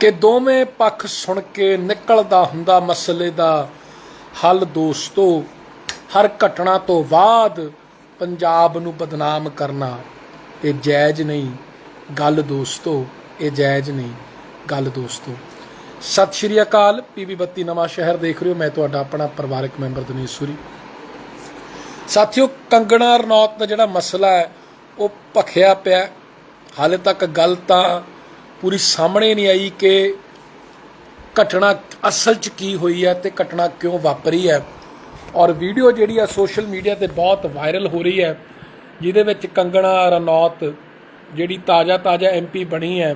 ਕਿ ਦੋਵੇਂ ਪੱਖ ਸੁਣ ਕੇ ਨਿਕਲਦਾ ਹੁੰਦਾ ਮਸਲੇ ਦਾ ਹੱਲ ਦੋਸਤੋ, ਹਰ ਘਟਨਾ ਤੋਂ ਬਾਅਦ ਪੰਜਾਬ ਨੂੰ ਬਦਨਾਮ ਕਰਨਾ, ਇਹ ਜਾਇਜ਼ ਨਹੀਂ। ਗੱਲ ਦੋਸਤੋ, ਇਹ ਜਾਇਜ਼ ਨਹੀਂ। ਗੱਲ ਦੋਸਤੋ, ਸਤਿ ਸ਼੍ਰੀ ਅਕਾਲ। ਪੀਬੀ 32 ਨਵਾਂ ਸ਼ਹਿਰ ਦੇਖ ਰਹੇ ਹੋ। ਮੈਂ ਤੁਹਾਡਾ ਆਪਣਾ ਪਰਿਵਾਰਕ ਮੈਂਬਰ ਦਨੀਸ਼ ਸੂਰੀ। ਸਾਥੀਓ ਕੰਗਣਾ ਰਣੌਤ ਦਾ ਜਿਹੜਾ ਮਸਲਾ ਹੈ, ਉਹ ਭਖਿਆ ਪਿਆ। ਹਾਲੇ ਤੱਕ ਗੱਲ ਤਾਂ ਪੂਰੀ ਸਾਹਮਣੇ ਨਹੀਂ ਆਈ ਕਿ ਘਟਨਾ ਅਸਲ 'ਚ ਕੀ ਹੋਈ ਹੈ ਤੇ ਘਟਨਾ ਕਿਉਂ ਵਾਪਰੀ ਹੈ। ਔਰ ਵੀਡੀਓ ਜਿਹੜੀ ਆ ਸੋਸ਼ਲ ਮੀਡੀਆ ਤੇ ਬਹੁਤ ਵਾਇਰਲ ਹੋ ਰਹੀ ਹੈ, ਜਿਹਦੇ ਵਿੱਚ ਕੰਗਣਾ ਰਨੌਤ ਜਿਹੜੀ ਤਾਜ਼ਾ ਤਾਜ਼ਾ ਐਮਪੀ ਬਣੀ ਹੈ,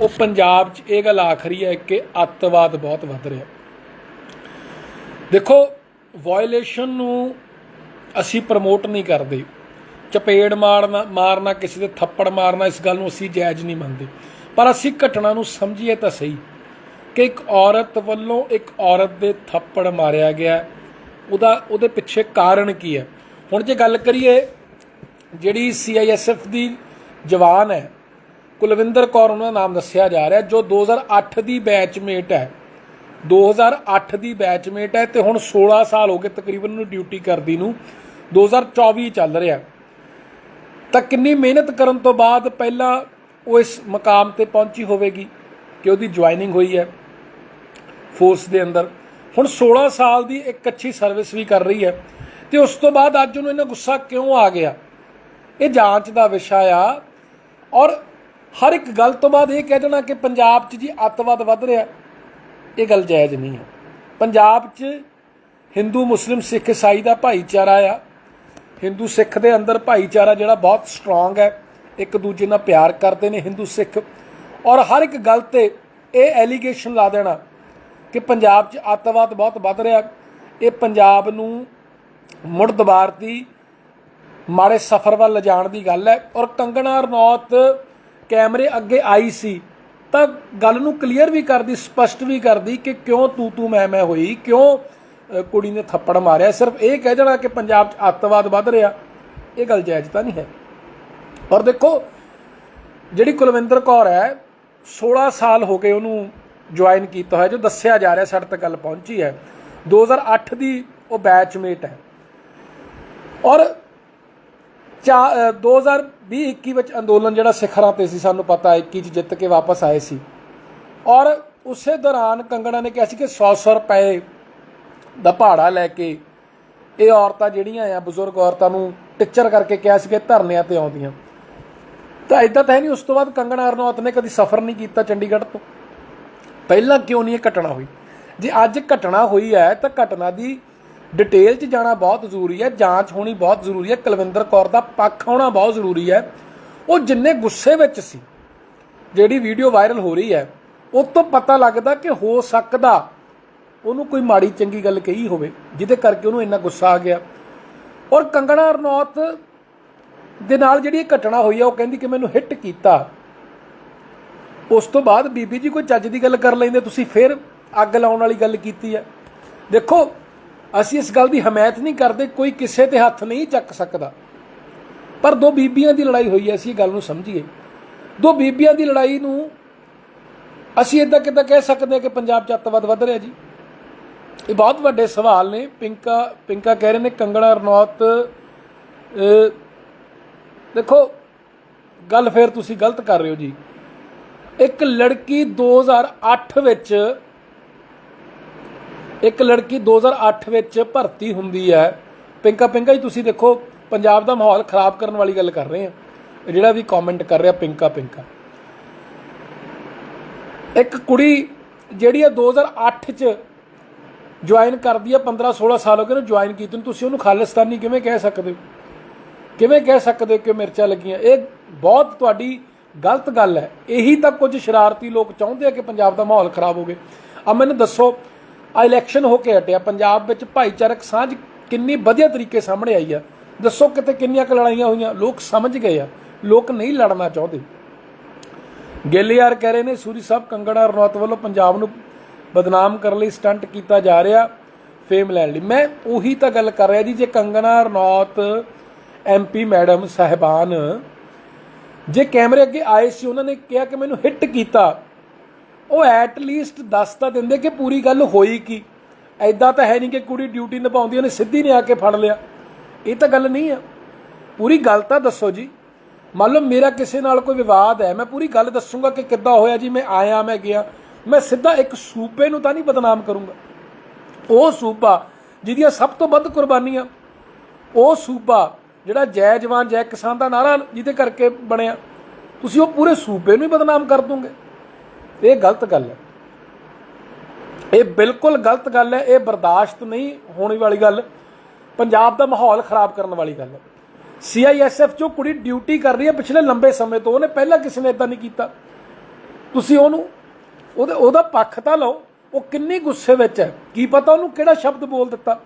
ਉਹ ਪੰਜਾਬ 'ਚ ਇਹ ਗੱਲ ਆਖਰੀ ਹੈ ਕਿ ਅੱਤਵਾਦ ਬਹੁਤ ਵੱਧ ਰਿਹਾ। ਦੇਖੋ ਵਾਇਲੇਸ਼ਨ ਨੂੰ ਅਸੀਂ ਪ੍ਰਮੋਟ ਨਹੀਂ ਕਰਦੇ। ਚਪੇੜ ਮਾਰਨਾ ਮਾਰਨਾ, ਕਿਸੇ ਦੇ ਥੱਪੜ ਮਾਰਨਾ, ਇਸ ਗੱਲ ਨੂੰ ਅਸੀਂ ਜਾਇਜ਼ ਨਹੀਂ ਮੰਨਦੇ। ਪਰ ਅਸੀਂ ਘਟਨਾ ਨੂੰ ਸਮਝੀਏ ਤਾਂ ਸਹੀ ਕਿ ਇੱਕ ਔਰਤ ਵੱਲੋਂ ਇੱਕ ਔਰਤ ਦੇ ਥੱਪੜ ਮਾਰਿਆ ਗਿਆ। ਉਹਦਾ, ਉਹਦੇ ਪਿੱਛੇ ਕਾਰਨ ਕੀ ਹੈ? ਹੁਣ ਜੇ ਗੱਲ ਕਰੀਏ, ਜਿਹੜੀ ਸੀਆਈਐਸਐਫ ਦੀ ਜਵਾਨ ਹੈ, ਕੁਲਵਿੰਦਰ ਕੌਰ ਉਹਨਾਂ ਦਾ ਨਾਮ ਦੱਸਿਆ ਜਾ ਰਿਹਾ, ਜੋ 2008 ਦੀ ਬੈਚਮੇਟ ਹੈ। 2008 ਦੀ ਬੈਚਮੇਟ ਹੈ ਤੇ ਹੁਣ 16 ਸਾਲ ਹੋ ਗਏ ਤਕਰੀਬਨ ਉਹਨੂੰ ਡਿਊਟੀ ਕਰਦੀ ਨੂੰ। 2024 ਚੱਲ ਰਿਹਾ। ਤਾਂ ਕਿੰਨੀ ਮਿਹਨਤ ਕਰਨ ਤੋਂ ਬਾਅਦ ਪਹਿਲਾਂ ਉਹ ਇਸ ਮਕਾਮ ਤੇ ਪਹੁੰਚੀ ਹੋਵੇਗੀ ਕਿ ਉਹਦੀ ਜੁਆਇਨਿੰਗ ਹੋਈ ਹੈ ਫੋਰਸ ਦੇ ਅੰਦਰ। ਹੁਣ 16 ਸਾਲ ਦੀ ਇੱਕ ਅੱਛੀ ਸਰਵਿਸ ਵੀ ਕਰ ਰਹੀ ਹੈ ਤੇ ਉਸ ਤੋਂ ਬਾਅਦ ਅੱਜ ਉਹਨੂੰ ਇਹਨਾਂ ਗੁੱਸਾ ਕਿਉਂ ਆ ਗਿਆ? ਇਹ ਜਾਂਚ ਦਾ ਵਿਸ਼ਾ ਆ। ਔਰ ਹਰ ਇੱਕ ਗੱਲ ਤੋਂ ਬਾਅਦ ਇਹ ਕਹਿ ਦੇਣਾ ਕਿ ਪੰਜਾਬ 'ਚ ਜੀ ਅੱਤਵਾਦ ਵੱਧ ਰਿਹਾ। ਇਹ ਗੱਲ ਜਾਇਜ਼ ਨਹੀਂ ਹੈ। ਪੰਜਾਬ 'ਚ ਹਿੰਦੂ, ਮੁਸਲਿਮ, ਸਿੱਖ, ਈਸਾਈ ਦਾ ਭਾਈਚਾਰਾ ਆ। ਹਿੰਦੂ, ਸਿੱਖ ਦੇ ਅੰਦਰ ਭਾਈਚਾਰਾ ਜਿਹੜਾ ਬਹੁਤ ਸਟਰੋਂਗ ਹੈ। ਇੱਕ ਦੂਜੇ ਨਾਲ ਪਿਆਰ ਕਰਦੇ ਨੇ ਹਿੰਦੂ ਸਿੱਖ। ਔਰ ਹਰ ਇੱਕ ਗੱਲ ਤੇ ਇਹ ਐਲੀਗੇਸ਼ਨ ਲਾ ਦੇਣਾ ਕਿ ਪੰਜਾਬ 'ਚ ਅੱਤਵਾਦ ਬਹੁਤ ਵੱਧ ਰਿਹਾ। ਇਹ ਪੰਜਾਬ ਨੂੰ ਮੁੜ ਦੁਬਾਰਤੀ ਮਾੜੇ ਸਫ਼ਰ ਵੱਲ ਲਿਜਾਣ ਦੀ ਗੱਲ ਹੈ। ਔਰ ਕੰਗਣਾ ਰਣੌਤ ਕੈਮਰੇ ਅੱਗੇ ਆਈ ਸੀ ਤਾਂ ਗੱਲ ਨੂੰ ਕਲੀਅਰ ਵੀ ਕਰਦੀ, ਸਪਸ਼ਟ ਵੀ ਕਰਦੀ ਕਿ ਕਿਉਂ ਤੂੰ ਤੂੰ ਮੈਂ ਮੈਂ ਹੋਈ, ਕਿਉਂ ਕੁੜੀ ਨੇ ਥੱਪੜ ਮਾਰਿਆ। ਸਿਰਫ ਇਹ ਕਹਿ ਦੇਣਾ ਕਿ ਪੰਜਾਬ 'ਚ ਅੱਤਵਾਦ ਵੱਧ ਰਿਹਾ। ਇਹ ਗੱਲ ਜਾਇਜ਼ ਤਾਂ ਨਹੀਂ ਹੈ। ਔਰ ਦੇਖੋ, ਜਿਹੜੀ ਕੁਲਵਿੰਦਰ ਕੌਰ ਹੈ 16 ਸਾਲ ਹੋ ਗਏ ਉਹਨੂੰ ਜੁਆਇਨ ਕੀਤਾ ਹੋਇਆ, ਜੋ ਦੱਸਿਆ ਜਾ ਰਿਹਾ ਸਾਡੇ ਤੱਕ ਗੱਲ ਪਹੁੰਚੀ ਹੈ। 2008 ਦੀ ਉਹ ਬੈਚਮੇਟ ਹੈ। ਔਰ 2020-21 ਵਿੱਚ ਅੰਦੋਲਨ ਜਿਹੜਾ ਸਿਖਰਾਂ ਤੇ ਸੀ, ਸਾਨੂੰ ਪਤਾ ਹੈ 21 ਚ ਜਿੱਤ ਕੇ ਵਾਪਸ ਆਏ ਸੀ। ਔਰ ਉਸੇ ਦੌਰਾਨ ਕੰਗਣਾ ਨੇ ਕਿਹਾ ਸੀ ਕਿ 100-100 ਰੁਪਏ ਦਾ ਭਾੜਾ ਲੈ ਕੇ ਇਹ ਔਰਤਾਂ ਜਿਹੜੀਆਂ ਆ, ਬਜ਼ੁਰਗ ਔਰਤਾਂ ਨੂੰ ਟਿੱਚਰ ਕਰਕੇ ਕਿਹਾ ਸੀ ਕਿ ਧਰਨਿਆਂ ਤੇ ਆਉਂਦੀਆਂ। ਤਾਂ ਇਦਾਂ ਤਾਂ ਹੈ ਨਹੀਂ, ਉਸ ਤੋਂ ਬਾਅਦ ਕੰਗਣਾ ਰਣੌਤ ਨੇ ਕਦੀ ਸਫ਼ਰ ਨਹੀਂ ਕੀਤਾ ਚੰਡੀਗੜ੍ਹ ਤੋਂ। ਪਹਿਲਾਂ ਕਿਉਂ ਨਹੀਂ ਇਹ ਘਟਨਾ ਹੋਈ? ਜੇ ਅੱਜ ਘਟਨਾ ਹੋਈ ਹੈ, ਤਾਂ ਘਟਨਾ ਦੀ ਡਿਟੇਲ 'ਚ ਜਾਣਾ ਬਹੁਤ ਜ਼ਰੂਰੀ ਹੈ, ਜਾਂਚ ਹੋਣੀ ਬਹੁਤ ਜ਼ਰੂਰੀ ਹੈ, ਕੁਲਵਿੰਦਰ ਕੌਰ ਦਾ ਪੱਖ ਹੋਣਾ ਬਹੁਤ ਜ਼ਰੂਰੀ ਹੈ। ਉਹ ਜਿੰਨੇ ਗੁੱਸੇ ਵਿੱਚ ਸੀ, ਜਿਹੜੀ ਵੀਡੀਓ ਵਾਇਰਲ ਹੋ ਰਹੀ ਹੈ ਉਹ ਤੋਂ ਪਤਾ ਲੱਗਦਾ ਕਿ ਹੋ ਸਕਦਾ ਉਹਨੂੰ ਕੋਈ ਮਾੜੀ ਚੰਗੀ ਗੱਲ ਕਹੀ ਹੋਵੇ, ਜਿਹਦੇ ਕਰਕੇ ਉਹਨੂੰ ਇੰਨਾ ਗੁੱਸਾ ਆ ਗਿਆ। ਔਰ ਕੰਗਣਾ ਰਣੌਤ ਦੇ ਨਾਲ ਜਿਹੜੀ ਇਹ ਘਟਨਾ ਹੋਈ ਆ, ਉਹ ਕਹਿੰਦੀ ਕਿ ਮੈਨੂੰ ਹਿੱਟ ਕੀਤਾ। ਉਸ ਤੋਂ ਬਾਅਦ ਬੀਬੀ ਜੀ ਕੋਈ ਚੱਜ ਦੀ ਗੱਲ ਕਰ ਲੈਂਦੇ, ਤੁਸੀਂ ਫਿਰ ਅੱਗ ਲਾਉਣ ਵਾਲੀ ਗੱਲ ਕੀਤੀ ਹੈ ਦੇਖੋ, ਅਸੀਂ ਇਸ ਗੱਲ ਦੀ ਹਮਾਇਤ ਨਹੀਂ ਕਰਦੇ, ਕੋਈ ਕਿਸੇ ਤੇ ਹੱਥ ਨਹੀਂ ਚੱਕ ਸਕਦਾ। ਪਰ ਦੋ ਬੀਬੀਆਂ ਦੀ ਲੜਾਈ ਹੋਈ ਹੈ ਅਸੀਂ ਇਹ ਗੱਲ ਨੂੰ ਸਮਝੀਏ। ਦੋ ਬੀਬੀਆਂ ਦੀ ਲੜਾਈ ਨੂੰ ਅਸੀਂ ਇਦਾਂ ਕਿਦਾਂ ਕਹਿ ਸਕਦੇ ਹਾਂ ਕਿ ਪੰਜਾਬ 'ਚ ਅੱਤਵਾਦ ਵੱਧ ਰਿਹਾ ਜੀ? ਇਹ ਬਹੁਤ ਵੱਡੇ ਸਵਾਲ ਨੇ। ਪਿੰਕਾ ਪਿੰਕਾ ਕਹਿ ਰਹੇ ਨੇ, ਕੰਗਣਾ, ਰਣੌਤ ਦੇਖੋ, ਗੱਲ ਫੇਰ ਤੁਸੀਂ ਗਲਤ ਕਰ ਰਹੇ ਹੋ ਜੀ। ਇੱਕ ਲੜਕੀ 2008 ਵਿੱਚ, ਇੱਕ ਲੜਕੀ 2008 ਵਿੱਚ ਭਰਤੀ ਹੁੰਦੀ ਹੈ। ਪਿੰਕਾ ਪਿੰਕਾ ਜੀ, ਤੁਸੀਂ ਦੇਖੋ, ਪੰਜਾਬ ਦਾ ਮਾਹੌਲ ਖਰਾਬ ਕਰਨ ਵਾਲੀ ਗੱਲ ਕਰ ਰਹੇ ਆ। ਜਿਹੜਾ ਵੀ ਕਮੈਂਟ ਕਰ ਰਿਹਾ ਪਿੰਕਾ ਪਿੰਕਾ। ਇੱਕ ਕੁੜੀ ਜਿਹੜੀ ਆ 2008 ਚ ਜੁਆਇਨ ਕਰਦੀ ਆ 15 16 ਸਾਲ ਹੋ ਗਏ ਨੂੰ ਜੁਆਇਨ ਕੀਤੀ ਨੂੰ, ਤੁਸੀਂ ਉਹਨੂੰ ਖਾਲਿਸਤਾਨੀ ਕਿਵੇਂ ਕਹਿ ਸਕਦੇ ਹੋ? ਕਿਵੇਂ ਕਹਿ ਸਕਦੇ ਹੋ ਕਿ ਮਿਰਚਾਂ ਲੱਗੀਆਂ? ਇਹ ਬਹੁਤ ਤੁਹਾਡੀ ਗਲਤ ਗੱਲ ਹੈ। ਇਹੀ ਤਾਂ ਕੁਝ ਸ਼ਰਾਰਤੀ ਲੋਕ ਚਾਹੁੰਦੇ ਆ ਕਿ ਪੰਜਾਬ ਦਾ ਮਾਹੌਲ ਖਰਾਬ ਹੋਵੇ ਆ ਮੈਨੂੰ ਦੱਸੋ ਆ ਇਲੈਕਸ਼ਨ ਹੋ ਕੇ ਹਟਿਆ। ਪੰਜਾਬ ਵਿੱਚ ਭਾਈਚਾਰਕ ਸਾਂਝ ਕਿੰਨੀ ਵਧੀਆ ਤਰੀਕੇ ਸਾਹਮਣੇ ਆਈ ਆ। ਦੱਸੋ ਕਿਤੇ ਕਿੰਨੀਆਂ ਕੁ ਲੜਾਈਆਂ ਹੋਈਆਂ? ਲੋਕ ਸਮਝ ਗਏ ਆ। ਲੋਕ ਨਹੀਂ ਲੜਨਾ ਚਾਹੁੰਦੇ। ਗਿੱਲ ਯਾਰ ਕਹਿ ਰਹੇ ਨੇ, ਸੂਰੀ ਸਾਹਿਬ ਕੰਗੜਾ ਰਣੌਤ ਵੱਲੋਂ ਪੰਜਾਬ ਨੂੰ ਬਦਨਾਮ ਕਰਨ ਲਈ ਸਟੰਟ ਕੀਤਾ ਜਾ ਰਿਹਾ, ਫੇਮ ਲੈਣ ਲਈ। ਮੈਂ ਉਹੀ ਤਾਂ ਗੱਲ ਕਰ ਰਿਹਾ ਜੀ, ਜੇ ਕੰਗਣਾ, ਰਣੌਤ ਐਮਪੀ ਮੈਡਮ ਸਹਿਬਾਨ। ਜੇ ਕੈਮਰੇ ਅੱਗੇ ਆਏ ਸੀ, ਉਹਨਾਂ ਨੇ ਕਿਹਾ ਕਿ ਮੈਨੂੰ ਹਿੱਟ ਕੀਤਾ। ਉਹ ਐਟ ਲੀਸਟ ਦੱਸ ਤਾਂ ਦਿੰਦੇ ਕਿ ਪੂਰੀ ਗੱਲ ਹੋਈ ਕੀ। ਐਦਾਂ ਤਾਂ ਹੈ ਨਹੀਂ ਕਿ ਕੁੜੀ ਡਿਊਟੀ ਨਿਭਾਉਂਦੀ, ਉਹਨੇ ਸਿੱਧੀ ਨੇ ਆ ਕੇ ਫੜ ਲਿਆ। ਇਹ ਤਾਂ ਗੱਲ ਨਹੀਂ ਆ। ਪੂਰੀ ਗੱਲ ਤਾਂ ਦੱਸੋ ਜੀ। ਮੰਨ ਲਓ ਮੇਰਾ ਕਿਸੇ ਨਾਲ ਕੋਈ ਵਿਵਾਦ ਹੈ, ਮੈਂ ਪੂਰੀ ਗੱਲ ਦੱਸੂਗਾ ਕਿ ਕਿੱਦਾਂ ਹੋਇਆ ਜੀ, ਮੈਂ ਆਇਆ, ਮੈਂ ਗਿਆ। ਮੈਂ ਸਿੱਧਾ ਇੱਕ ਸੂਬੇ ਨੂੰ ਤਾਂ ਨਹੀਂ ਬਦਨਾਮ ਕਰੂੰਗਾ। ਉਹ ਸੂਬਾ ਜਿਹਦੀਆਂ ਸਭ ਤੋਂ ਵੱਧ ਕੁਰਬਾਨੀਆਂ, ਉਹ ਸੂਬਾ ਜਿਹੜਾ ਜੈ ਜਵਾਨ ਜੈ ਕਿਸਾਨ ਦਾ ਨਾਰਾ ਜਿਹਦੇ ਕਰਕੇ ਬਣਿਆ, ਤੁਸੀਂ ਉਹ ਪੂਰੇ ਸੂਬੇ ਨੂੰ ਹੀ ਬਦਨਾਮ ਕਰ ਦੋਗੇ। ਇਹ ਗਲਤ ਗੱਲ ਹੈ। ਇਹ ਬਿਲਕੁਲ ਗਲਤ ਗੱਲ ਹੈ। ਇਹ ਬਰਦਾਸ਼ਤ ਨਹੀਂ ਹੋਣੀ ਵਾਲੀ ਗੱਲ। ਪੰਜਾਬ ਦਾ ਮਾਹੌਲ ਖਰਾਬ ਕਰਨ ਵਾਲੀ ਗੱਲ ਹੈ। ਸੀਆਈਐਸਐਫ ਜੋ ਕੁੜੀ ਡਿਊਟੀ ਕਰ ਰਹੀ ਹੈ। ਪਿਛਲੇ ਲੰਬੇ ਸਮੇਂ ਤੋਂ ਉਹਨੇ ਪਹਿਲਾਂ ਕਿਸੇ ਨੇ ਇਦਾਂ ਨਹੀਂ ਕੀਤਾ। ਤੁਸੀਂ ਉਹਨੂੰ, ਉਹਦੇ, ਉਹਦਾ ਪੱਖ ਤਾਂ ਲਓ। ਉਹ ਕਿੰਨੀ ਗੁੱਸੇ ਵਿੱਚ ਹੈ। ਕੀ ਪਤਾ ਉਹਨੂੰ ਕਿਹੜਾ ਸ਼ਬਦ ਬੋਲ ਦਿੱਤਾ।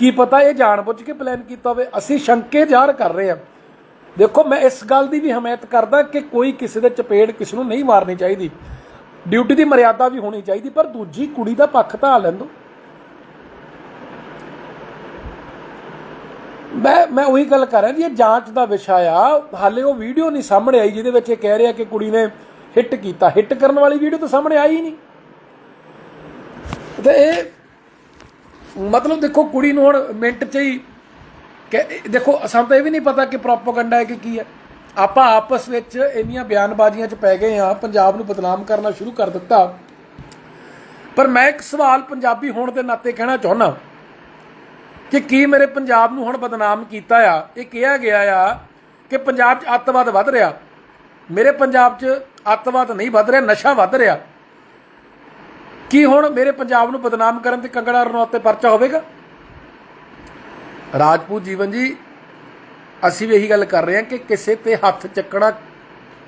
ਕੀ ਪਤਾ ਇਹ ਜਾਣਬੁੱਝ ਕੇ ਪਲਾਨ ਕੀਤਾ ਹੋਵੇ? ਅਸੀਂ ਸ਼ੰਕੇ ਜ਼ਾਹਰ ਕਰ ਰਹੇ ਹਾਂ। ਦੇਖੋ, ਮੈਂ ਇਸ ਗੱਲ ਦੀ ਵੀ ਹਮਾਇਤ ਕਰਦਾ ਕਿ ਕੋਈ ਕਿਸੇ ਦੇ ਚਪੇੜ ਕਿਸ ਨੂੰ ਨਹੀਂ ਮਾਰਨੀ ਚਾਹੀਦੀ। ਡਿਊਟੀ ਦੀ ਮਰਿਆਦਾ ਵੀ ਹੋਣੀ ਚਾਹੀਦੀ, ਪਰ ਦੂਜੀ ਕੁੜੀ ਦਾ ਪੱਖ ਤਾਂ ਆ ਲੈਂਦੋ ਮੈਂ ਮੈਂ ਉਹੀ ਗੱਲ ਕਰ ਰਿਹਾ ਜੀ, ਇਹ ਜਾਂਚ ਦਾ ਵਿਸ਼ਾ ਆ। ਹਾਲੇ ਉਹ ਵੀਡੀਓ ਨਹੀਂ ਸਾਹਮਣੇ ਆਈ, ਜਿਹਦੇ ਵਿੱਚ ਇਹ ਕਹਿ ਰਿਹਾ ਕਿ ਕੁੜੀ ਨੇ ਹਿੱਟ ਕੀਤਾ। ਹਿੱਟ ਕਰਨ ਵਾਲੀ ਵੀਡੀਓ ਤਾਂ ਸਾਹਮਣੇ ਆਈ ਹੀ ਨਹੀਂ। ਤੇ ਇਹ ਮਤਲਬ ਦੇਖੋ ਕੁੜੀ ਨੂੰ ਹੁਣ ਮਿੰਟ 'ਚ ਹੀ ਕਿ ਦੇਖੋ ਸਾਨੂੰ ਤਾਂ ਇਹ ਵੀ ਨਹੀਂ ਪਤਾ ਕਿ ਪ੍ਰੋਪਗੈਂਡਾ ਹੈ ਕਿ ਕੀ ਹੈ। ਆਪਾਂ ਆਪਸ ਵਿੱਚ ਇੰਨੀਆਂ ਬਿਆਨਬਾਜ਼ੀਆਂ 'ਚ ਪੈ ਗਏ ਆ ਪੰਜਾਬ ਨੂੰ ਬਦਨਾਮ ਕਰਨਾ ਸ਼ੁਰੂ ਕਰ ਦਿੱਤਾ। ਪਰ ਮੈਂ ਇੱਕ ਸਵਾਲ ਪੰਜਾਬੀ ਹੋਣ ਦੇ ਨਾਤੇ ਕਹਿਣਾ ਚਾਹੁੰਦਾ ਕਿ ਕੀ ਮੇਰੇ ਪੰਜਾਬ ਨੂੰ ਹੁਣ ਬਦਨਾਮ ਕੀਤਾ ਆ? ਇਹ ਕਿਹਾ ਗਿਆ ਆ ਕਿ ਪੰਜਾਬ 'ਚ ਅੱਤਵਾਦ ਵੱਧ ਰਿਹਾ। ਮੇਰੇ ਪੰਜਾਬ 'ਚ ਅੱਤਵਾਦ ਨਹੀਂ ਵੱਧ ਰਿਹਾ, ਨਸ਼ਾ ਵੱਧ ਰਿਹਾ। ਕੀ ਹੁਣ ਮੇਰੇ ਪੰਜਾਬ ਨੂੰ ਬਦਨਾਮ ਕਰਨ ਤੇ ਕੰਗੜਾ ਰਣੌਤ ਤੇ ਪਰਚਾ ਹੋਵੇਗਾ? ਰਾਜਪੂਤ ਜੀਵਨ ਜੀ, ਅਸੀਂ ਵੀ ਇਹੀ ਗੱਲ ਕਰ ਰਹੇ ਹਾਂ ਕਿ ਕਿਸੇ ਤੇ ਹੱਥ ਚੱਕਣਾ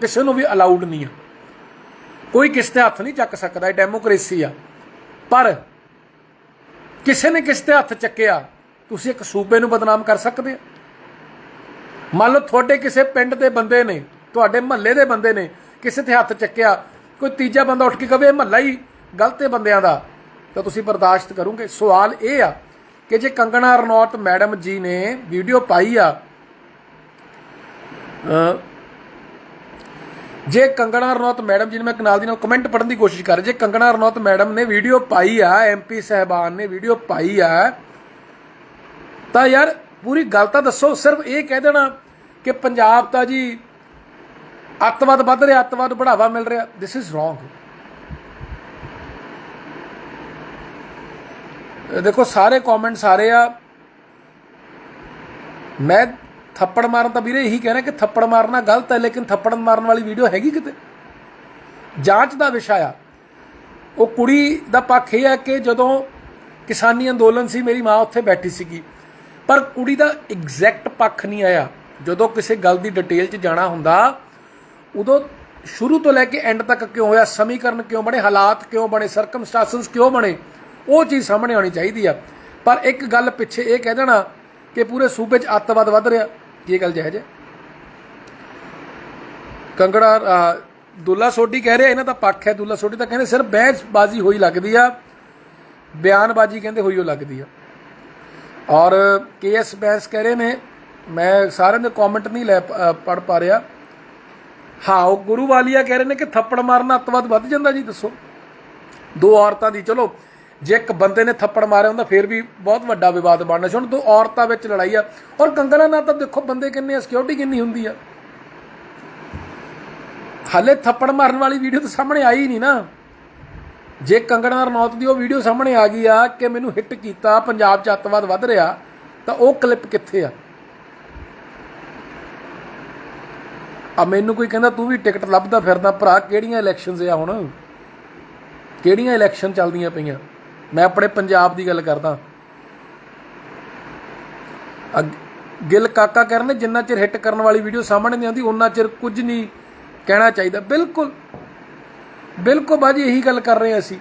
ਕਿਸੇ ਨੂੰ ਵੀ ਅਲਾਉਡ ਨਹੀਂ ਆ। ਕੋਈ ਕਿਸੇ ਤੇ ਹੱਥ ਨਹੀਂ ਚੱਕ ਸਕਦਾ, ਇਹ ਡੈਮੋਕ੍ਰੇਸੀ ਆ। ਪਰ ਕਿਸੇ ਨੇ ਕਿਸੇ ਤੇ ਹੱਥ ਚੱਕਿਆ, ਤੁਸੀਂ ਇੱਕ ਸੂਬੇ ਨੂੰ ਬਦਨਾਮ ਕਰ ਸਕਦੇ ਆ ਮੰਨ ਲਓ ਤੁਹਾਡੇ ਕਿਸੇ ਪਿੰਡ ਦੇ ਬੰਦੇ ਨੇ, ਤੁਹਾਡੇ ਮਹੱਲੇ ਦੇ ਬੰਦੇ ਨੇ ਕਿਸੇ ਤੇ ਹੱਥ ਚੱਕਿਆ, ਕੋਈ ਤੀਜਾ ਬੰਦਾ ਉੱਠ ਕੇ ਕਵੇ ਮਹੱਲਾ ਹੀ ਗਲਤ ਬੰਦਿਆਂ ਦਾ, ਤਾਂ ਤੁਸੀਂ ਬਰਦਾਸ਼ਤ ਕਰੋਗੇ। ਸਵਾਲ ਇਹ ਆ ਕਿ ਜੇ ਕੰਗਣਾ ਰਣੌਤ ਮੈਡਮ ਜੀ ਨੇ ਵੀਡੀਓ ਪਾਈ ਆ ਜੇ ਕੰਗਣਾ ਰਣੌਤ ਮੈਡਮ ਜੀ ਨੇ, ਮੈਂ ਕਨਾਲ ਦੀ ਨਾਲ ਕਮੈਂਟ ਪੜਨ ਦੀ ਕੋਸ਼ਿਸ਼ ਕਰ ਜੇ ਕੰਗਣਾ ਰਣੌਤ ਮੈਡਮ ਨੇ ਵੀਡੀਓ ਪਾਈ ਆ ਐਮਪੀ ਸਹਿਬਾਨ ਨੇ ਵੀਡੀਓ ਪਾਈ ਆ, ਤਾਂ ਯਾਰ ਪੂਰੀ ਗੱਲ ਤਾਂ ਦੱਸੋ, ਸਿਰਫ ਇਹ ਕਹਿ ਦੇਣਾ ਕਿ ਪੰਜਾਬ ਤਾਂ ਜੀ ਅੱਤਵਾਦ ਵੱਧ ਰਿਹਾ, ਅੱਤਵਾਦ ਬੜਾਵਾ ਮਿਲ ਰਿਹਾ। ਥਿਸ ਇਜ਼ ਰੋਂਗ ਦੇਖੋ, ਸਾਰੇ ਕਮੈਂਟ ਸਾਰੇ ਆ। ਮੈਂ ਥੱਪੜ ਮਾਰਨ ਤਾਂ ਵੀਰੇ ਇਹੀ ਕਹਿਣਾ ਕਿ ਥੱਪੜ ਮਾਰਨਾ ਗਲਤ ਹੈ, ਲੇਕਿਨ ਥੱਪੜ ਮਾਰਨ ਵਾਲੀ ਵੀਡੀਓ ਹੈਗੀ ਕਿਤੇ? ਜਾਂਚ ਦਾ ਵਿਸ਼ਾ ਆ। ਉਹ ਕੁੜੀ ਦਾ ਪੱਖ ਇਹ ਹੈ ਕਿ ਜਦੋਂ ਕਿਸਾਨੀ ਅੰਦੋਲਨ ਸੀ, ਮੇਰੀ ਮਾਂ ਉੱਥੇ ਬੈਠੀ ਸੀਗੀ। ਪਰ ਕੁੜੀ ਦਾ ਐਗਜ਼ੈਕਟ ਪੱਖ ਨਹੀਂ ਆਇਆ। ਜਦੋਂ ਕਿਸੇ ਗੱਲ ਦੀ ਡਿਟੇਲ 'ਚ ਜਾਣਾ ਹੁੰਦਾ, ਉਦੋਂ ਸ਼ੁਰੂ ਤੋਂ ਲੈ ਕੇ ਐਂਡ ਤੱਕ ਕਿਉਂ ਹੋਇਆ, ਸਮੀਕਰਨ ਕਿਉਂ ਬਣੇ, ਹਾਲਾਤ ਕਿਉਂ ਬਣੇ ਸਰਕਮਸਟੈਂਸਸ ਕਿਉਂ ਬਣੇ ਉਹ ਚੀਜ਼ ਸਾਹਮਣੇ ਆਉਣੀ ਚਾਹੀਦੀ ਆ। ਪਰ ਇੱਕ ਗੱਲ ਪਿੱਛੇ ਇਹ ਕਹਿ ਦੇਣਾ ਕਿ ਪੂਰੇ ਸੂਬੇ 'ਚ ਅੱਤਵਾਦ ਵੱਧ ਰਿਹਾ। ਇਹ ਗੱਲ ਜਾਇਜ਼ ਹੈ? ਕੰਗੜਾ ਦੁੱਲਾ ਸੋਢੀ ਕਹਿ ਰਿਹਾ, ਇਹਨਾਂ ਦਾ ਪੱਖ ਹੈ ਦੁੱਲਾ ਸੋਢੀ ਤਾਂ ਕਹਿੰਦੇ ਸਿਰਫ ਬਹਿਸਬਾਜ਼ੀ ਹੋਈ ਲੱਗਦੀ ਆ। ਬਿਆਨਬਾਜ਼ੀ ਕਹਿੰਦੇ ਹੋਈ ਉਹ ਲੱਗਦੀ ਆ। ਔਰ ਕੇਐਸ ਬੈਂਸ ਕਹਿ ਰਹੇ ਨੇ, ਮੈਂ ਸਾਰਿਆਂ ਦੇ ਕਮੈਂਟ ਨਹੀਂ ਲੈ ਪੜ ਪਾ ਰਿਹਾ। ਹਾਂ, ਉਹ ਗੁਰੂ ਵਾਲੀਆ ਕਹਿ ਰਹੇ ਨੇ ਕਿ ਥੱਪੜ ਮਾਰਨਾ ਅੱਤਵਾਦ ਵੱਧ ਜਾਂਦਾ ਜੀ, ਦੱਸੋ। ਦੋ ਔਰਤਾਂ ਦੀ, ਚਲੋ ਜੇ ਇੱਕ ਬੰਦੇ ਨੇ ਥੱਪੜ ਮਾਰਿਆ ਹੁੰਦਾ, ਫਿਰ ਵੀ ਬਹੁਤ ਵੱਡਾ ਵਿਵਾਦ ਬਣਨਾ ਸੀ ਹੁਣ ਦੋ ਔਰਤਾਂ ਵਿੱਚ ਲੜਾਈ ਆ। ਔਰ ਕੰਗਣਾ ਨਾਲ ਤਾਂ ਦੇਖੋ ਬੰਦੇ ਕਿੰਨੇ ਆ ਸਿਕਿਉਰਿਟੀ ਕਿੰਨੀ ਹੁੰਦੀ ਆ। ਹਾਲੇ ਥੱਪੜ ਮਾਰਨ ਵਾਲੀ ਵੀਡੀਓ ਤਾਂ ਸਾਹਮਣੇ ਆਈ ਨਹੀਂ ਨਾ। ਜੇ ਕੰਗਣਾ ਰਣੌਤ ਦੀ ਉਹ ਵੀਡੀਓ ਸਾਹਮਣੇ ਆ ਗਈ ਆ ਕਿ ਮੈਨੂੰ ਹਿੱਟ ਕੀਤਾ, ਪੰਜਾਬ 'ਚ ਅੱਤਵਾਦ ਵੱਧ ਰਿਹਾ, ਤਾਂ ਉਹ ਕਲਿੱਪ ਕਿੱਥੇ ਆ? ਆ ਮੈਨੂੰ ਕੋਈ ਕਹਿੰਦਾ, ਤੂੰ ਵੀ ਟਿਕਟ ਲੱਭਦਾ ਫਿਰਦਾ ਭਰਾ, ਕਿਹੜੀਆਂ ਇਲੈਕਸ਼ਨਸ ਆ ਹੁਣ? ਕਿਹੜੀਆਂ ਇਲੈਕਸ਼ਨ ਚੱਲਦੀਆਂ ਪਈਆਂ? ਮੈਂ ਆਪਣੇ ਪੰਜਾਬ ਦੀ ਗੱਲ ਕਰਦਾ। ਅਗ- ਗਿੱਲ ਕਾਕਾ ਕਰਨ ਜਿੰਨਾ ਚਿਰ ਹਿੱਟ ਕਰਨ ਵਾਲੀ ਵੀਡੀਓ ਸਾਹਮਣੇ ਨਹੀਂ ਆਉਂਦੀ ਉਹਨਾਂ ਚਿਰ ਕੁਝ ਨਹੀਂ ਕਹਿਣਾ ਚਾਹੀਦਾ। ਬਿਲਕੁਲ। ਬਿਲਕੁਲ ਬਾਜੀ, ਇਹੀ ਗੱਲ ਕਰ ਰਹੇ ਅਸੀਂ।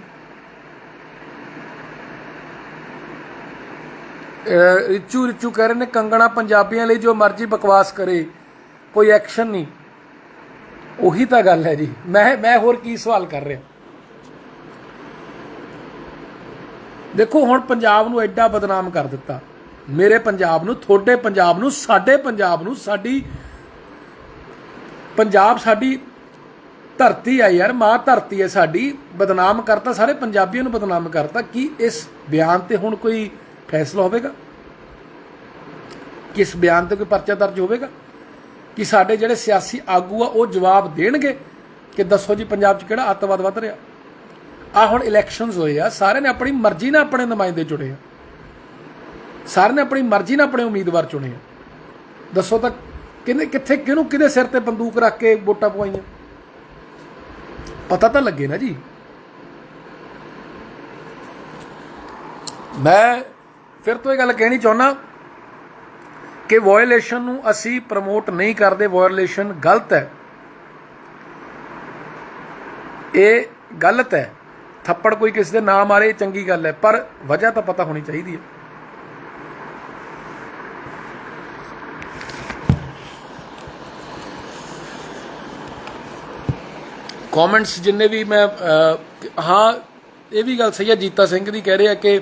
ਰਿਚੂ ਰਿਚੂ ਕਹਿ ਰਹੇ ਨੇ, ਕੰਗਣਾ ਪੰਜਾਬੀਆਂ ਲਈ ਜੋ ਮਰਜ਼ੀ ਬਕਵਾਸ ਕਰੇ, ਕੋਈ ਐਕਸ਼ਨ ਨਹੀਂ। ਉਹੀ ਤਾਂ ਗੱਲ ਹੈ ਜੀ। ਮੈਂ ਮੈਂ ਹੋਰ ਕੀ ਸਵਾਲ ਕਰ ਰਿਹਾ। ਦੇਖੋ, ਹੁਣ ਪੰਜਾਬ ਨੂੰ ਐਡਾ ਬਦਨਾਮ ਕਰ ਦਿੱਤਾ। ਮੇਰੇ ਪੰਜਾਬ ਨੂੰ, ਤੁਹਾਡੇ ਪੰਜਾਬ ਨੂੰ, ਸਾਡੇ ਪੰਜਾਬ ਨੂੰ, ਸਾਡੀ ਪੰਜਾਬ, ਸਾਡੀ ਧਰਤੀ ਆ ਯਾਰ, ਮਾਂ ਧਰਤੀ ਹੈ ਸਾਡੀ, ਬਦਨਾਮ ਕਰਤਾ, ਸਾਰੇ ਪੰਜਾਬੀਆਂ ਨੂੰ ਬਦਨਾਮ ਕਰਤਾ। ਕੀ ਇਸ ਬਿਆਨ ਤੇ ਹੁਣ ਕੋਈ ਫੈਸਲਾ ਹੋਵੇਗਾ? ਕਿਸ ਬਿਆਨ ਤੇ ਕੋਈ ਪਰਚਾ ਦਰਜ ਹੋਵੇਗਾ? ਕਿ ਸਾਡੇ ਜਿਹੜੇ ਸਿਆਸੀ ਆਗੂ ਆ, ਉਹ ਜਵਾਬ ਦੇਣਗੇ ਕਿ ਦੱਸੋ ਜੀ, ਪੰਜਾਬ 'ਚ ਕਿਹੜਾ ਅੱਤਵਾਦ ਵੱਧ ਰਿਹਾ? ਆ ਹੁਣ ਇਲੈਕਸ਼ਨਸ ਹੋਏ ਆ, ਸਾਰਿਆਂ ਨੇ ਆਪਣੀ ਮਰਜ਼ੀ ਨਾਲ ਆਪਣੇ ਨੁਮਾਇੰਦੇ ਚੁਣੇ ਆ। ਸਾਰਿਆਂ ਨੇ ਆਪਣੀ ਮਰਜ਼ੀ ਨਾਲ ਆਪਣੇ ਉਮੀਦਵਾਰ ਚੁਣੇ ਆ। ਦੱਸੋ ਤਾਂ ਕਿਹਨੇ, ਕਿੱਥੇ, ਕਿਹਨੂੰ, ਕਿਹਦੇ ਸਿਰ ਤੇ ਬੰਦੂਕ ਰੱਖ ਕੇ ਵੋਟਾਂ ਪਵਾਈਆਂ? ਪਤਾ ਤਾਂ ਲੱਗੇ ਨਾ ਜੀ। ਮੈਂ ਫਿਰ ਤੋਂ ਇਹ ਗੱਲ ਕਹਿਣੀ ਚਾਹੁੰਦਾ ਕਿ ਵਾਇਓਲੇਸ਼ਨ ਨੂੰ ਅਸੀਂ ਪ੍ਰਮੋਟ ਨਹੀਂ ਕਰਦੇ ਵਾਇਓਲੇਸ਼ਨ ਗਲਤ ਹੈ। ਇਹ ਗਲਤ ਹੈ। ਥੱਪੜ ਕੋਈ ਕਿਸੇ ਦੇ ਨਾਮ ਮਾਰੇ ਚੰਗੀ ਗੱਲ ਹੈ, ਪਰ ਵਜ੍ਹਾ ਤਾਂ ਪਤਾ ਹੋਣੀ ਚਾਹੀਦੀ ਹੈ। ਕਮੈਂਟਸ ਜਿੰਨੇ ਵੀ ਮੈਂ ਹਾਂ, ਇਹ ਵੀ ਗੱਲ ਸਹੀ ਹੈ, ਜੀਤਾ ਸਿੰਘ ਦੀ ਕਹਿ ਰਹੇ ਆ ਕਿ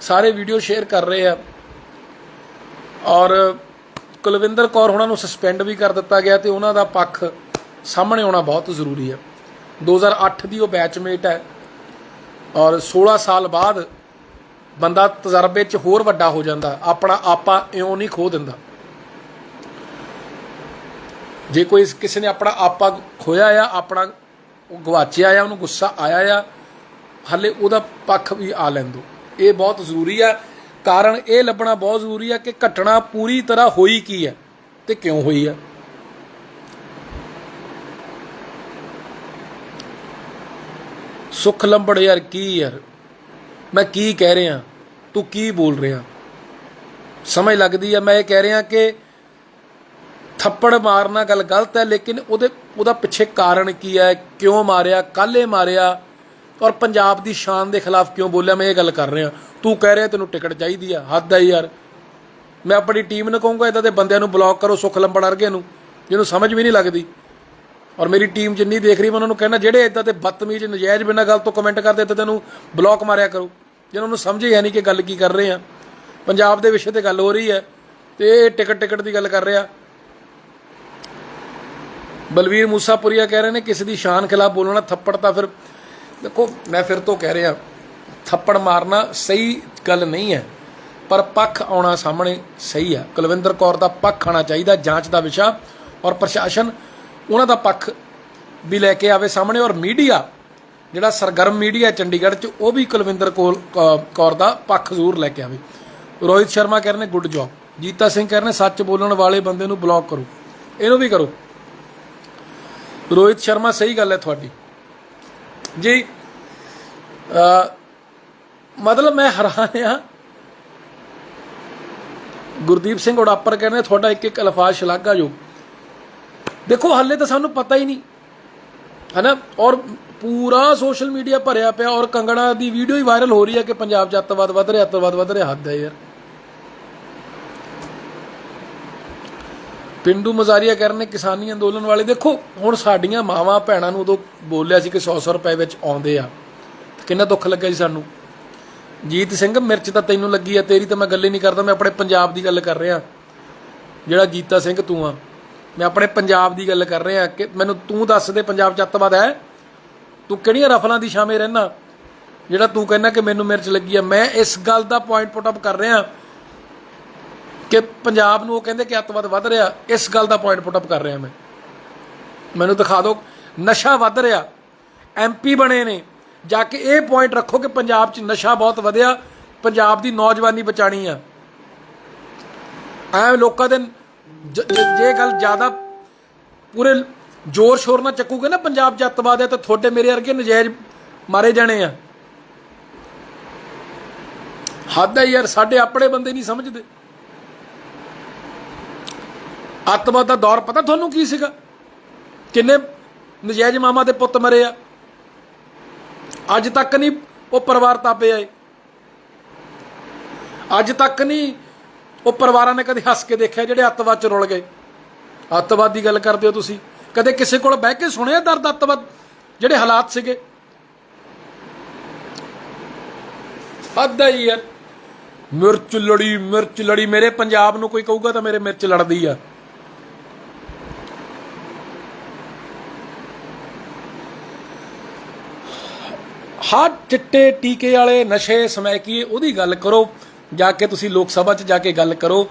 ਸਾਰੇ ਵੀਡੀਓ ਸ਼ੇਅਰ ਕਰ ਰਹੇ ਆ। ਔਰ ਕੁਲਵਿੰਦਰ ਕੌਰ ਉਹਨਾਂ ਨੂੰ ਸਸਪੈਂਡ ਵੀ ਕਰ ਦਿੱਤਾ ਗਿਆ ਤੇ ਉਹਨਾਂ ਦਾ ਪੱਖ ਸਾਹਮਣੇ ਆਉਣਾ ਬਹੁਤ ਜ਼ਰੂਰੀ ਹੈ। 2008 ਦੀ ਉਹ ਬੈਚਮੇਟ ਹੈ। ਔਰ 16 ਸਾਲ ਬਾਅਦ ਬੰਦਾ ਤਜਰਬੇ 'ਚ ਹੋਰ ਵੱਡਾ ਹੋ ਜਾਂਦਾ, ਆਪਣਾ ਆਪਾ ਇਉਂ ਨਹੀਂ ਖੋ ਦਿੰਦਾ। ਜੇ ਕੋਈ ਕਿਸੇ ਨੇ ਆਪਣਾ ਆਪਾ ਖੋਇਆ ਆ, ਆਪਣਾ ਉਹ ਗਵਾਚਿਆ ਆ, ਉਹਨੂੰ ਗੁੱਸਾ ਆਇਆ ਆ, ਹਲੇ ਉਹਦਾ ਪੱਖ ਵੀ ਆ ਲੈਂਦੋ। ਇਹ ਬਹੁਤ ਜ਼ਰੂਰੀ ਆ, ਕਾਰਨ ਇਹ ਲੱਭਣਾ ਬਹੁਤ ਜ਼ਰੂਰੀ ਆ ਕਿ ਘਟਨਾ ਪੂਰੀ ਤਰ੍ਹਾਂ ਹੋਈ ਕੀ ਹੈ ਤੇ ਕਿਉਂ ਹੋਈ ਆ। ਸੁੱਖ ਲੰਬੜ ਯਾਰ, ਕੀ ਯਾਰ? ਮੈਂ ਕੀ ਕਹਿ ਰਿਹਾ? ਤੂੰ ਕੀ ਬੋਲ ਰਿਹਾ? ਸਮਝ ਲੱਗਦੀ ਆ? ਮੈਂ ਇਹ ਕਹਿ ਰਿਹਾ ਕਿ ਥੱਪੜ ਮਾਰਨਾ ਗੱਲ ਗਲਤ ਹੈ, ਲੇਕਿਨ ਉਹਦੇ, ਉਹਦਾ ਪਿੱਛੇ ਕਾਰਨ ਕੀ ਹੈ? ਕਿਉਂ ਮਾਰਿਆ? ਕਾਲੇ ਮਾਰਿਆ? ਔਰ ਪੰਜਾਬ ਦੀ ਸ਼ਾਨ ਦੇ ਖਿਲਾਫ ਕਿਉਂ ਬੋਲਿਆ? ਮੈਂ ਇਹ ਗੱਲ ਕਰ ਰਿਹਾ। ਤੂੰ ਕਹਿ ਰਿਹਾ ਤੈਨੂੰ ਟਿਕਟ ਚਾਹੀਦੀ ਆ। ਹੱਦ ਹੈ ਯਾਰ। ਮੈਂ ਆਪਣੀ ਟੀਮ ਨੂੰ ਕਹੂੰਗਾ ਇਦਾਂ ਦੇ ਬੰਦਿਆਂ ਨੂੰ ਬਲੌਕ ਕਰੋ, ਸੁਖ ਲੰਬੜ ਵਰਗੇ ਨੂੰ, ਜਿਹਨੂੰ ਸਮਝ ਵੀ ਨਹੀਂ ਲੱਗਦੀ। ਔਰ ਮੇਰੀ ਟੀਮ ਜਿੰਨੀ ਦੇਖ ਰਹੀ, ਮੈਂ ਉਹਨਾਂ ਨੂੰ ਕਹਿਣਾ ਜਿਹੜੇ ਇਦਾਂ ਤੇ ਬਦਤਮੀਜ਼, ਨਜਾਇਜ਼ ਬਿਨਾਂ ਗੱਲ ਤੋਂ ਕਮੈਂਟ ਕਰਦੇ ਤੇ ਤੈਨੂੰ ਬਲੌਕ ਮਾਰਿਆ ਕਰੋ। ਜਿਹਨਾਂ ਨੂੰ ਸਮਝ ਹੀ ਨਹੀਂ ਕਿ ਗੱਲ ਕੀ ਕਰ ਰਹੇ ਆ। ਪੰਜਾਬ ਦੇ ਵਿਸ਼ੇ ਤੇ ਗੱਲ ਹੋ ਰਹੀ ਹੈ, ਤੇ ਇਹ ਟਿਕਟ ਟਿਕਟ ਦੀ ਗੱਲ ਕਰ ਰਿਹਾ। ਬਲਵੀਰ ਮੂਸਾਪੁਰੀਆ ਕਹਿ ਰਹੇ ਨੇ, ਕਿਸੇ ਦੀ ਸ਼ਾਨ ਖਿਲਾਫ ਬੋਲਣਾ ਥੱਪੜ, ਤਾਂ ਫਿਰ ਦੇਖੋ, ਮੈਂ ਫਿਰ ਤੋਂ ਕਹਿ ਰਿਹਾ, ਥੱਪੜ ਮਾਰਨਾ ਸਹੀ ਗੱਲ ਨਹੀਂ ਹੈ, ਪਰ ਪੱਖ ਆਉਣਾ ਸਾਹਮਣੇ ਸਹੀ ਹੈ ਕੁਲਵਿੰਦਰ ਕੌਰ ਦਾ ਪੱਖ ਆਣਾ ਚਾਹੀਦਾ, ਜਾਂਚ ਦਾ ਵਿਸ਼ਾ, ਔਰ ਪ੍ਰਸ਼ਾਸਨ ਉਹਨਾਂ ਦਾ ਪੱਖ ਵੀ ਲੈ ਕੇ ਆਵੇ ਸਾਹਮਣੇ ਔਰ ਮੀਡੀਆ, ਜਿਹੜਾ ਸਰਗਰਮ ਮੀਡੀਆ ਚੰਡੀਗੜ੍ਹ 'ਚ, ਉਹ ਵੀ ਕੁਲਵਿੰਦਰ ਕੌਰ ਕੌਰ ਦਾ ਪੱਖ ਜ਼ਰੂਰ ਲੈ ਕੇ ਆਵੇ। ਰੋਹਿਤ ਸ਼ਰਮਾ ਕਹਿ ਰਹੇ ਨੇ, ਗੁੱਡ ਜੌਬ ਜੀਤਾ ਸਿੰਘ ਕਹਿ ਰਹੇ ਨੇ, ਸੱਚ ਬੋਲਣ ਵਾਲੇ ਬੰਦੇ ਨੂੰ ਬਲੌਕ ਕਰੋ। ਇਹਨੂੰ ਵੀ ਕਰੋ। ਰੋਹਿਤ ਸ਼ਰਮਾ, ਸਹੀ ਗੱਲ ਹੈ ਤੁਹਾਡੀ। ਜੀ ਮਤਲਬ ਮੈਂ ਹੈਰਾਨ ਆ ਗੁਰਦੀਪ ਸਿੰਘ ਉਡਾਪਰ ਕਹਿੰਦੇ ਤੁਹਾਡਾ ਇੱਕ ਇੱਕ ਅਲਫਾਜ਼ ਸ਼ਲਾਘਾਯੋਗ ਦੇਖੋ, ਹਾਲੇ ਤਾਂ ਸਾਨੂੰ ਪਤਾ ਹੀ ਨਹੀਂ। ਹਨਾ? ਔਰ ਪੂਰਾ ਸੋਸ਼ਲ ਮੀਡੀਆ ਭਰਿਆ ਪਿਆ, ਔਰ ਕੰਗੜਾ ਦੀ ਵੀਡੀਓ ਹੀ ਵਾਇਰਲ ਹੋ ਰਹੀ ਹੈ ਕਿ ਪੰਜਾਬ 'ਚ ਅੱਤਵਾਦ ਵੱਧ ਰਿਹਾ, ਅੱਤਵਾਦ ਵੱਧ ਰਿਹਾ। ਹੱਦ ਹੈ ਯਾਰ। ਪਿੰਡੂ ਮਜ਼ਾਰੀਆ ਕਰਨੇ ਕਿਸਾਨੀ ਅੰਦੋਲਨ ਵਾਲੇ, ਦੇਖੋ, ਹੁਣ ਸਾਡੀਆਂ ਮਾਵਾਂ ਭੈਣਾਂ ਨੂੰ ਉਦੋਂ ਬੋਲਿਆ ਸੀ ਕਿ 100-100 ਰੁਪਏ ਵਿੱਚ ਆਉਂਦੇ ਆ। ਕਿੰਨਾ ਦੁੱਖ ਲੱਗਾ ਜੀ ਸਾਨੂੰ। ਜੀਤ ਸਿੰਘ, ਮਿਰਚ ਤਾਂ ਤੈਨੂੰ ਲੱਗੀ ਆ, ਤੇਰੀ ਤਾਂ ਮੈਂ ਗੱਲ ਹੀ ਨਹੀਂ ਕਰਦਾ, ਮੈਂ ਆਪਣੇ ਪੰਜਾਬ ਦੀ ਗੱਲ ਕਰ ਰਿਹਾ। ਜਿਹੜਾ ਜੀਤਾ ਸਿੰਘ ਤੂੰ ਆ। ਮੈਂ ਆਪਣੇ ਪੰਜਾਬ ਦੀ ਗੱਲ ਕਰ ਰਿਹਾ ਕਿ ਮੈਨੂੰ ਤੂੰ ਦੱਸ ਦੇ ਪੰਜਾਬ ਚ ਅੱਤਵਾਦ ਹੈ। ਤੂੰ ਕਿਹੜੀਆਂ ਰਫਲਾਂ ਦੀ ਸ਼ਾਮੇ ਰਹਿਣਾ ਜਿਹੜਾ ਤੂੰ ਕਹਿੰਦਾ ਕਿ ਮੈਨੂੰ ਮੇਰੇ 'ਚ ਲੱਗੀ ਆ। ਮੈਂ ਇਸ ਗੱਲ ਦਾ ਪੁਆਇੰਟ ਪੁੱਟ ਅਪ ਕਰ ਰਿਹਾ ਕਿ ਪੰਜਾਬ ਨੂੰ ਉਹ ਕਹਿੰਦੇ ਕਿ ਅੱਤਵਾਦ ਵੱਧ ਰਿਹਾ। ਇਸ ਗੱਲ ਦਾ ਪੁਆਇੰਟ ਪੁੱਟ ਅਪ ਕਰ ਰਿਹਾ ਮੈਂ। ਮੈਨੂੰ ਦਿਖਾ ਦਿਓ, ਨਸ਼ਾ ਵੱਧ ਰਿਹਾ। ਐਮਪੀ ਬਣੇ ਨੇ। ਜਾ ਕੇ ਇਹ ਪੁਆਇੰਟ ਰੱਖੋ ਕਿ ਪੰਜਾਬ 'ਚ ਨਸ਼ਾ ਬਹੁਤ ਵਧਿਆ। ਪੰਜਾਬ ਦੀ ਨੌਜਵਾਨੀ ਬਚਾਣੀ ਆ। ਐ ਲੋਕਾਂ ਦੇ ਜ- ਜ- ਜੇ ਗੱਲ ਜ਼ਿਆਦਾ ਪੂਰੇ ਜ਼ੋਰ ਸ਼ੋਰ ਨਾਲ ਚੱਕੂਗੇ ਨਾ ਪੰਜਾਬ 'ਚ ਅੱਤਵਾਦ ਹੈ ਤਾਂ ਤੁਹਾਡੇ ਮੇਰੇ ਵਰਗੇ ਨਜਾਇਜ਼ ਮਾਰੇ ਜਾਣੇ ਆ। ਹੱਦ ਹੈ ਯਾਰ, ਸਾਡੇ ਆਪਣੇ ਬੰਦੇ ਨਹੀਂ ਸਮਝਦੇ। ਅੱਤਵਾਦ ਦਾ ਦੌਰ ਪਤਾ ਤੁਹਾਨੂੰ ਕੀ ਸੀਗਾ? ਕਿੰਨੇ ਨਜਾਇਜ਼ ਮਾਮਾ ਦੇ ਪੁੱਤ ਮਰੇ ਆ। ਅੱਜ ਤੱਕ ਨਹੀਂ ਉਹ ਪਰਿਵਾਰ ਤਾਪੇ ਆਏ। ਅੱਜ ਤੱਕ ਨਹੀਂ ਉਹ ਪਰਿਵਾਰਾਂ ਨੇ ਕਦੇ ਹੱਸ ਕੇ ਦੇਖਿਆ ਜਿਹੜੇ ਅੱਤਵਾਦ ਚ ਰੁਲ ਗਏ? ਅੱਤਵਾਦ ਦੀ ਗੱਲ ਕਰਦੇ ਹੋ ਤੁਸੀਂ? ਕਦੇ ਕਿਸੇ ਕੋਲ ਬਹਿ ਕੇ ਸੁਣਿਆ ਦਰਦ ਅੱਤਵਾਦ ਜਿਹੜੇ ਹਾਲਾਤ ਸੀਗੇ? ਹੱਦ ਹੈ ਯਾਰ। ਮਿਰਚ ਲੜੀ ਮਿਰਚ ਲੜੀ। ਮੇਰੇ ਪੰਜਾਬ ਨੂੰ ਕੋਈ ਕਹੂਗਾ ਤਾਂ ਮੇਰੇ ਮਿਰਚ ਲੜਦੀ ਆ। ਹਾਂ ਚਿੱਟੇ ਟੀਕੇ ਵਾਲੇ ਨਸ਼ੇ ਸਮੈਕੀਏ, ਉਹਦੀ ਗੱਲ ਕਰੋ। ਜਾ ਕੇ ਤੁਸੀਂ ਲੋਕ ਸਭਾ 'ਚ ਜਾ ਕੇ ਗੱਲ ਕਰੋ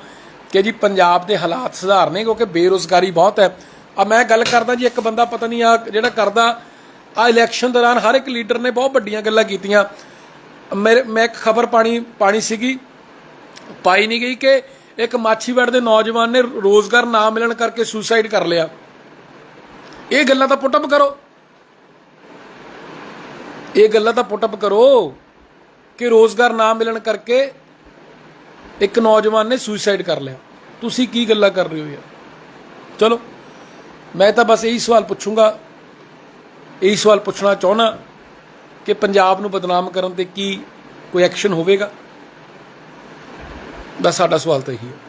ਕਿ ਜੀ ਪੰਜਾਬ ਦੇ ਹਾਲਾਤ ਸੁਧਾਰਨੇ, ਕਿਉਂਕਿ ਬੇਰੋਜ਼ਗਾਰੀ ਬਹੁਤ ਹੈ। ਆ ਮੈਂ ਗੱਲ ਕਰਦਾ ਜੀ, ਇੱਕ ਬੰਦਾ ਪਤਾ ਨਹੀਂ ਆ ਜਿਹੜਾ ਕਰਦਾ, ਆ ਇਲੈਕਸ਼ਨ ਦੌਰਾਨ ਹਰ ਇੱਕ ਲੀਡਰ ਨੇ ਬਹੁਤ ਵੱਡੀਆਂ ਗੱਲਾਂ ਕੀਤੀਆਂ। ਮੇਰੇ, ਮੈਂ ਇੱਕ ਖਬਰ ਪਾਣੀ ਪਾਣੀ ਸੀਗੀ, ਪਾਈ ਨਹੀਂ ਗਈ ਕਿ ਇੱਕ ਮਾਛੀਵਾੜ ਦੇ ਨੌਜਵਾਨ ਨੇ ਰੋਜ਼ਗਾਰ ਨਾ ਮਿਲਣ ਕਰਕੇ ਸੁਸਾਈਡ ਕਰ ਲਿਆ। ਇਹ ਗੱਲਾਂ ਤਾਂ ਪੁੱਟ ਅਪ ਕਰੋ। ਇਹ ਗੱਲਾਂ ਤਾਂ ਪੁੱਟ ਅਪ ਕਰੋ ਕਿ ਰੋਜ਼ਗਾਰ ਨਾ ਮਿਲਣ ਕਰਕੇ ਇੱਕ ਨੌਜਵਾਨ ਨੇ ਸੁਸਾਈਡ ਕਰ ਲਿਆ। ਤੁਸੀਂ ਕੀ ਗੱਲਾਂ ਕਰ ਰਹੇ ਹੋ ਯਾਰ? ਚਲੋ, ਮੈਂ ਤਾਂ ਬਸ ਇਹੀ ਸਵਾਲ ਪੁੱਛੂੰਗਾ। ਇਹੀ ਸਵਾਲ ਪੁੱਛਣਾ ਚਾਹਣਾ ਕਿ ਪੰਜਾਬ ਨੂੰ ਬਦਨਾਮ ਕਰਨ ਤੇ ਕੀ ਕੋਈ ਐਕਸ਼ਨ ਹੋਵੇਗਾ? ਬਸ ਸਾਡਾ ਸਵਾਲ ਤਾਂ ਇਹੀ ਹੈ।